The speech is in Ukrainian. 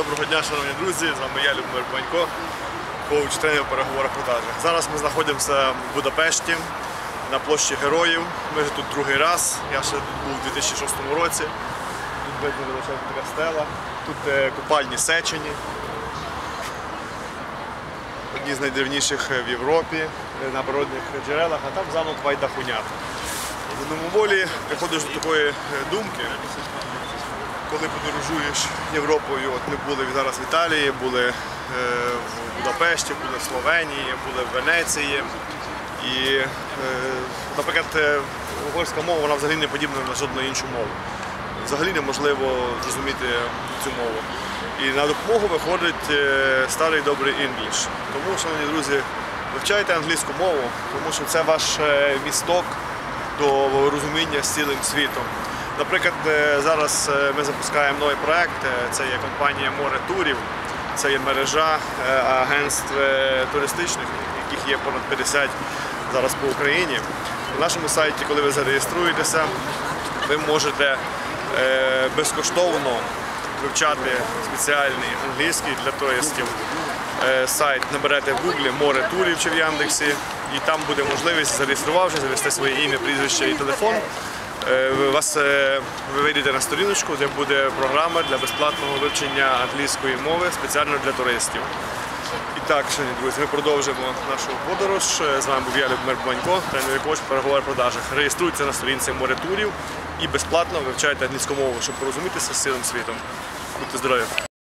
Доброго дня, шановні друзі. З вами я, Любомир Банько, коуч тренер переговорах продажах. Зараз ми знаходимося в Будапешті на площі Героїв. Ми вже тут другий раз. Я ще тут був у 2006 році. Тут видно величезна така стела. Тут е, купальні сечені. Одні з найдревніших в Європі е, на природних джерелах, а там замок Вайдахунят. В одному волі приходиш до такої е, думки, коли подорожуєш Європою, от ми були зараз в Італії, були е, в Будапешті, були в Словенії, були в Венеції. І, е, наприклад, е, угорська мова вона взагалі не подібна на жодну іншу мову. Взагалі неможливо зрозуміти цю мову. І на допомогу виходить старий добрий інгліш. Тому, шановні друзі, вивчайте англійську мову, тому що це ваш місток до розуміння з цілим світом. Наприклад, е, зараз е, ми запускаємо новий проект. Е, Це є компанія Море Турів, це є мережа агентств туристичних, яких є понад 50 зараз по Україні. На нашому сайті, коли ви зареєструєтеся, ви можете безкоштовно вивчати спеціальний англійський для туристів. Сайт наберете в Google море турів чи в Яндексі, і там буде можливість, зареєструвавшись, завести своє ім'я, прізвище і телефон. Е, Вас е, ви вийдете на сторіночку, де буде програма для безплатного вивчення англійської мови спеціально для туристів. І так, шановні друзі, ми продовжимо нашу подорож. З вами був я Любомир Банько, тренер коуч переговор продажах. Реєструйтеся на сторінці море турів і безплатно вивчайте англійську мову, щоб порозумітися з цілим світом. Будьте здорові!